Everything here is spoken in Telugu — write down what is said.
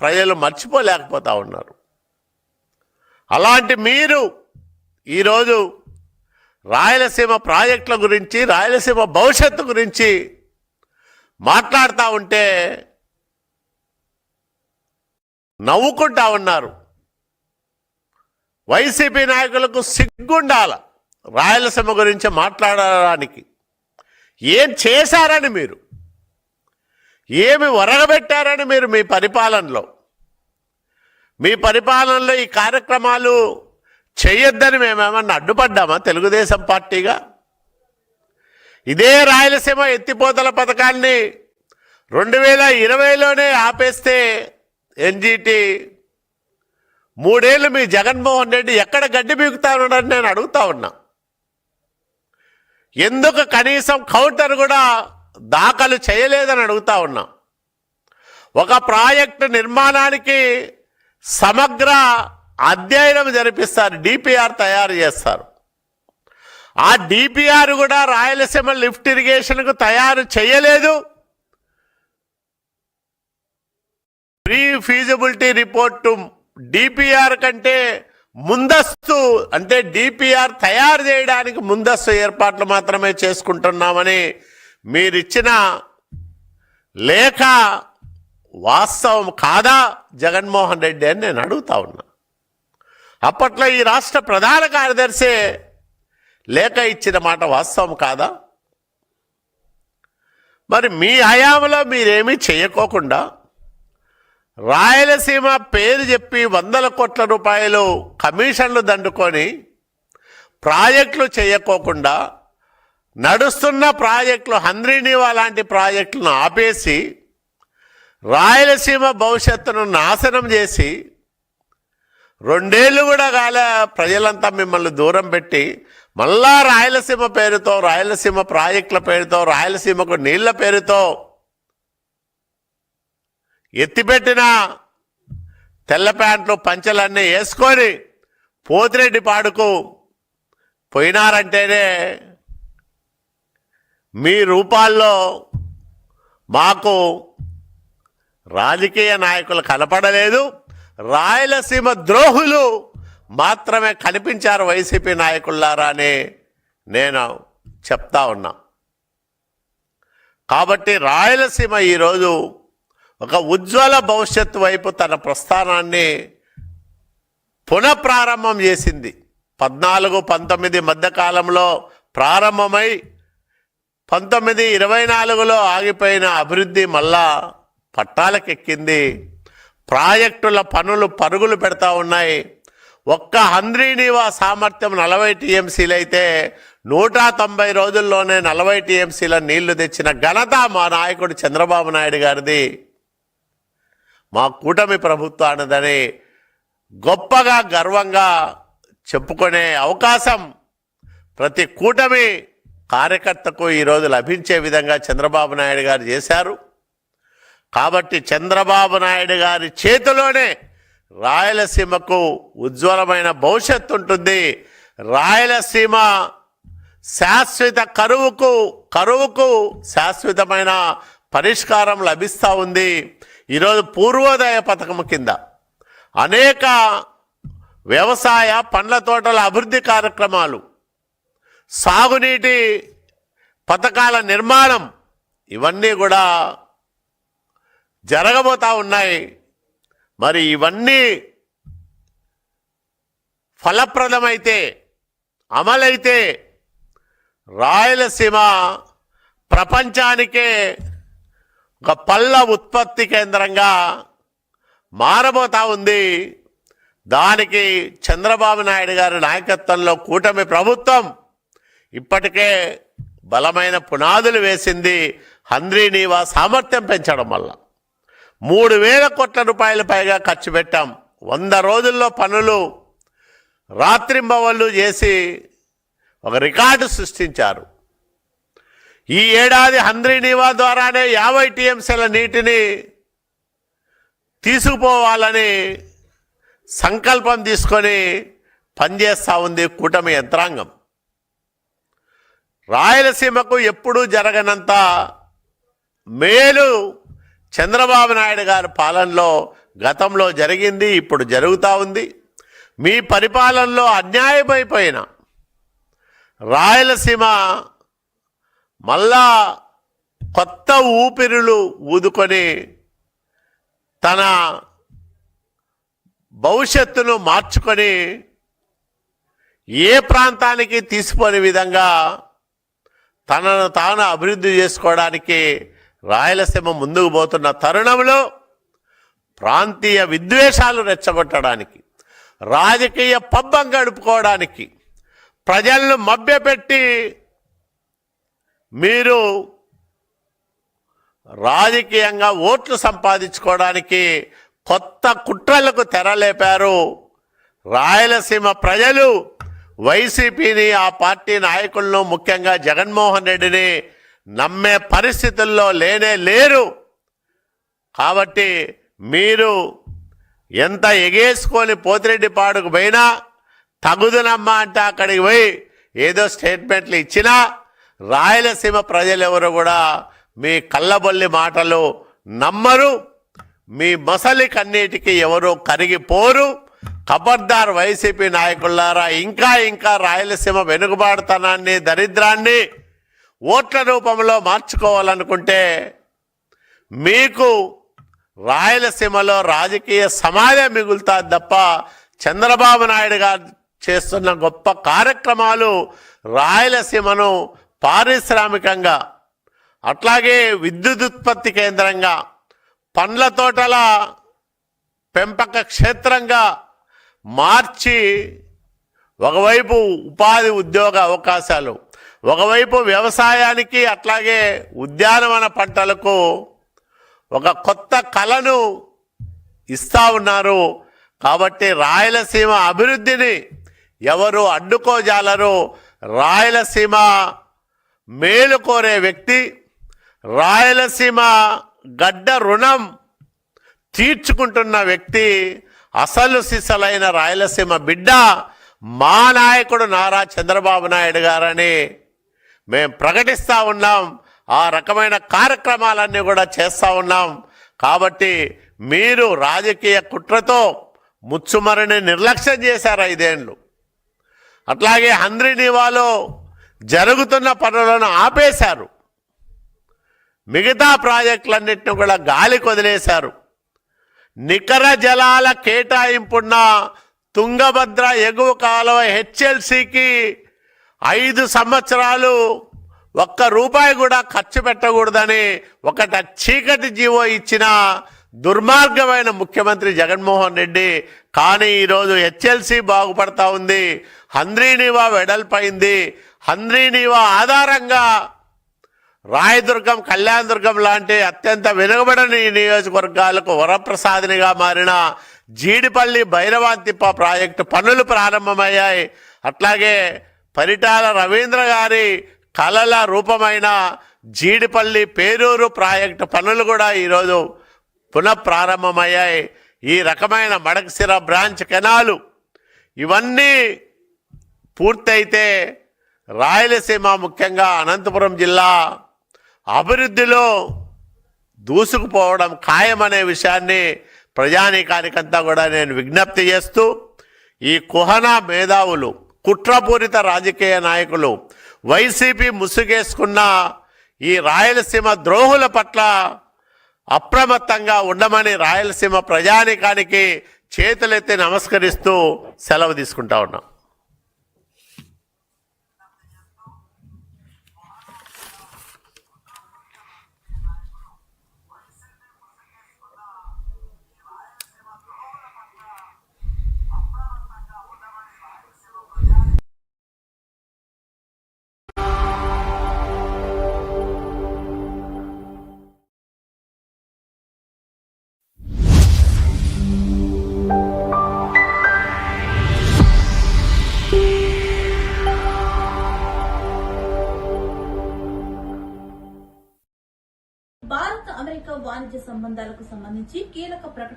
ప్రజలు మర్చిపోలేకపోతా ఉన్నారు. అలాంటి మీరు ఈరోజు రాయలసీమ ప్రాజెక్టుల గురించి రాయలసీమ భవిష్యత్తు గురించి మాట్లాడుతూ ఉంటే నవ్వుకుంటా ఉన్నారు. వైసీపీ నాయకులకు సిగ్గుండాల రాయలసీమ గురించి మాట్లాడడానికి. ఏం చేశారని మీరు? ఏమి ఒరగబెట్టారని మీరు మీ పరిపాలనలో? మీ పరిపాలనలో ఈ కార్యక్రమాలు చేయొద్దని మేమేమన్నా అడ్డుపడ్డామా తెలుగుదేశం పార్టీగా? ఇదే రాయలసీమ ఎత్తిపోతల పథకాన్ని రెండు వేల ఇరవైలోనే ఆపేస్తే ఎన్జిటి మూడేళ్ళు మీ జగన్మోహన్ రెడ్డి ఎక్కడ గడ్డి బీగుతానని నేను అడుగుతా ఉన్నా. ఎందుకు కనీసం కౌంటర్ కూడా దాఖలు చేయలేదని అడుగుతా ఉన్నా. ఒక ప్రాజెక్టు నిర్మాణానికి సమగ్ర అధ్యయనం జరిపిస్తారు డిపిఆర్ తయారు చేస్తారు. ఆ డిపిఆర్ కూడా రాయలసీమ లిఫ్ట్ ఇరిగేషన్కు తయారు చేయలేదు. ప్రీ ఫీజిబిలిటీ రిపోర్టు డిపిఆర్ కంటే ముందస్తు అంటే డిపిఆర్ తయారు చేయడానికి ముందస్తు ఏర్పాట్లు మాత్రమే చేసుకుంటున్నామని మీరిచ్చిన లేఖ వాస్తవం కాదా జగన్మోహన్ రెడ్డి అని నేను అడుగుతా ఉన్నా. అప్పట్లో ఈ రాష్ట్ర ప్రధాన కార్యదర్శి లేఖ ఇచ్చిన మాట వాస్తవం కాదా? మరి మీ హయాంలో మీరేమీ చేయకోకుండా రాయలసీమ పేరు చెప్పి వందల కోట్ల రూపాయలు కమిషన్లు దండుకొని ప్రాజెక్టులు చేయకోకుండా నడుస్తున్న ప్రాజెక్టులు హంద్రీనీవా లాంటి ప్రాజెక్టులను ఆపేసి రాయలసీమ భవిష్యత్తును నాశనం చేసి రెండేళ్ళు కూడా కాలే ప్రజలంతా మిమ్మల్ని దూరం పెట్టి మళ్ళా రాయలసీమ పేరుతో రాయలసీమ ప్రాజెక్టుల పేరుతో రాయలసీమకు నీళ్ళ పేరుతో ఎత్తిపెట్టిన తెల్ల ప్యాంట్లు పంచలన్నీ వేసుకొని పోతిరెడ్డి పాడుకు పోయినారంటేనే మీ రూపాల్లో మాకు రాజకీయ నాయకులు కనపడలేదు. రాయలసీమ ద్రోహులు మాత్రమే కనిపించారు వైసీపీ నాయకుల్లారా అని నేను చెప్తా ఉన్నా. కాబట్టి రాయలసీమ ఈరోజు ఒక ఉజ్వల భవిష్యత్తు వైపు తన ప్రస్థానాన్ని పునఃప్రారంభం చేసింది. పద్నాలుగు పంతొమ్మిది మధ్యకాలంలో ప్రారంభమై పంతొమ్మిది ఇరవై నాలుగులో ఆగిపోయిన అభివృద్ధి మళ్ళా పట్టాలకెక్కింది. ప్రాజెక్టుల పనులు పరుగులు పెడతా ఉన్నాయి. ఒక్క హంద్రీనివా సామర్థ్యం నలభై టీఎంసీలు అయితే నూట తొంభై రోజుల్లోనే నలభై టీఎంసీల నీళ్ళు తెచ్చిన ఘనత మా నాయకుడు చంద్రబాబు నాయుడు గారిది. మా కూటమి ప్రభుత్వానిదని గొప్పగా గర్వంగా చెప్పుకునే అవకాశం ప్రతి కూటమి కార్యకర్తకు ఈరోజు లభించే విధంగా చంద్రబాబు నాయుడు గారు చేశారు. కాబట్టి చంద్రబాబు నాయుడు గారి చేతిలోనే రాయలసీమకు ఉజ్వలమైన భవిష్యత్తు ఉంటుంది. రాయలసీమ శాశ్వత కరువుకు కరువుకు శాశ్వతమైన పరిష్కారం లభిస్తూ ఉంది. ఈరోజు పూర్వోదయ పథకం కింద అనేక వ్యవసాయ పండ్ల తోటల అభివృద్ధి కార్యక్రమాలు సాగునీటి పథకాల నిర్మాణం ఇవన్నీ కూడా జరగబోతా ఉన్నాయి. మరి ఇవన్నీ ఫలప్రదమైతే అమలైతే రాయలసీమ ప్రపంచానికే ఒక పళ్ళ ఉత్పత్తి కేంద్రంగా మారబోతా ఉంది. దానికి చంద్రబాబు నాయుడు గారి నాయకత్వంలో కూటమి ప్రభుత్వం ఇప్పటికే బలమైన పునాదులు వేసింది హంద్రీనీవా సామర్థ్యం పెంచడం వల్ల. మూడు వేల కోట్ల రూపాయల పైగా ఖర్చు పెట్టాం. వంద రోజుల్లో పనులు రాత్రింబవళ్ళు చేసి ఒక రికార్డు సృష్టించారు. ఈ ఏడాది హంద్రీనీవా ద్వారానే యాభై టీఎంసీల నీటిని తీసుకుపోవాలని సంకల్పం తీసుకొని పనిచేస్తూ ఉంది కూటమి యంత్రాంగం. రాయలసీమకు ఎప్పుడూ జరగనంత మేలు చంద్రబాబు నాయుడు గారి పాలనలో గతంలో జరిగింది ఇప్పుడు జరుగుతూ ఉంది. మీ పరిపాలనలో అన్యాయమైపోయిన రాయలసీమ మళ్ళా కొత్త ఊపిరులు ఊదుకొని తన భవిష్యత్తును మార్చుకొని ఏ ప్రాంతానికి తీసిపోని విధంగా తనను తాను అభివృద్ధి చేసుకోవడానికి రాయలసీమ ముందుకు పోతున్న తరుణంలో ప్రాంతీయ విద్వేషాలు రెచ్చగొట్టడానికి రాజకీయ పబ్బం గడుపుకోవడానికి ప్రజలను మభ్యపెట్టి మీరు రాజకీయంగా ఓట్లు సంపాదించుకోవడానికి కొత్త కుట్రలకు తెరలేపారు రాయలసీమ ప్రజలు. వైసీపీని ఆ పార్టీ నాయకులను ముఖ్యంగా జగన్మోహన్ రెడ్డిని నమ్మే పరిస్థితుల్లో లేనే లేరు. కాబట్టి మీరు ఎంత ఎగేసుకొని పోతిరెడ్డి పాడుకు పోయినా తగుదునమ్మా అంటే అక్కడికి పోయి ఏదో స్టేట్మెంట్లు ఇచ్చినా రాయలసీమ ప్రజలెవరు కూడా మీ కళ్ళబొల్లి మాటలు నమ్మరు. మీ మసలి కన్నీటికి ఎవరు కరిగిపోరు. ఖబర్దార్ వైసీపీ నాయకులారా ఇంకా ఇంకా రాయలసీమ వెనుకబాటుతనాన్ని దరిద్రాన్ని ఓట్ల రూపంలో మార్చుకోవాలనుకుంటే మీకు రాయలసీమలో రాజకీయ సమాధే మిగులుతుంది తప్ప చంద్రబాబు నాయుడు గారు చేస్తున్న గొప్ప కార్యక్రమాలు రాయలసీమను పారిశ్రామికంగా అట్లాగే విద్యుత్ ఉత్పత్తి కేంద్రంగా పండ్ల తోటల పెంపక క్షేత్రంగా మార్చి ఒకవైపు ఉపాధి ఉద్యోగ అవకాశాలు ఒకవైపు వ్యవసాయానికి అట్లాగే ఉద్యానవన పంటలకు ఒక కొత్త కళను ఇస్తా ఉన్నారు. కాబట్టి రాయలసీమ అభివృద్ధిని ఎవరు అడ్డుకోజాలరు? రాయలసీమ మేలు కోరే వ్యక్తి రాయలసీమ గడ్డ రుణం తీర్చుకుంటున్న వ్యక్తి అసలు సిసలైన రాయలసీమ బిడ్డ మా నాయకుడు నారా చంద్రబాబు నాయుడు గారని మేము ప్రకటిస్తూ ఉన్నాం. ఆ రకమైన కార్యక్రమాలన్నీ కూడా చేస్తూ ఉన్నాం. కాబట్టి మీరు రాజకీయ కుట్రతో ముచ్చుమరిని నిర్లక్ష్యం చేశారు ఐదేండ్లు. అట్లాగే హంద్రినీవాలో జరుగుతున్న పనులను ఆపేశారు. మిగతా ప్రాజెక్టులన్నింటిని కూడా గాలి కొదిలేశారు నికర జలాల కేటాయింపున్న తుంగభద్ర ఎగువ కాలువ హెచ్ఎల్సికి ఐదు సంవత్సరాలు ఒక్క రూపాయి కూడా ఖర్చు పెట్టకూడదని ఒకట చీకటి జీవో ఇచ్చిన దుర్మార్గమైన ముఖ్యమంత్రి జగన్మోహన్ రెడ్డి. కానీ ఈరోజు హెచ్ఎల్సి బాగుపడతా ఉంది. హంద్రీనీవా వెడల్పైంది. హంద్రీనీవా ఆధారంగా రాయదుర్గం కళ్యాణదుర్గం లాంటి అత్యంత వెనుకబడని నియోజకవర్గాలకు వరప్రసాదినిగా మారిన జీడిపల్లి భైరవాంతిప్ప ప్రాజెక్టు పనులు ప్రారంభమయ్యాయి. అట్లాగే పరిటాల రవీంద్ర గారి కళల రూపమైన జీడిపల్లి పేరూరు ప్రాజెక్టు పనులు కూడా ఈరోజు పునఃప్రారంభమయ్యాయి. ఈ రకమైన మడకసిర బ్రాంచ్ కెనాలు ఇవన్నీ పూర్తయితే రాయలసీమ ముఖ్యంగా అనంతపురం జిల్లా అభివృద్ధిలో దూసుకుపోవడం ఖాయమనే విషయాన్ని ప్రజానీకానికంతా కూడా నేను విజ్ఞప్తి చేస్తూ ఈ కుహన మేధావులు కుట్రపూరిత రాజకీయ నాయకులు వైసీపీ ముసుగేసుకున్న ఈ రాయలసీమ ద్రోహుల పట్ల అప్రమత్తంగా ఉండమని రాయలసీమ ప్రజానీకానికి చేతులెత్తి నమస్కరిస్తూ సెలవు తీసుకుంటా ఉన్నాం. సంబంధాలకు సంబంధించి కీలక ప్రకటన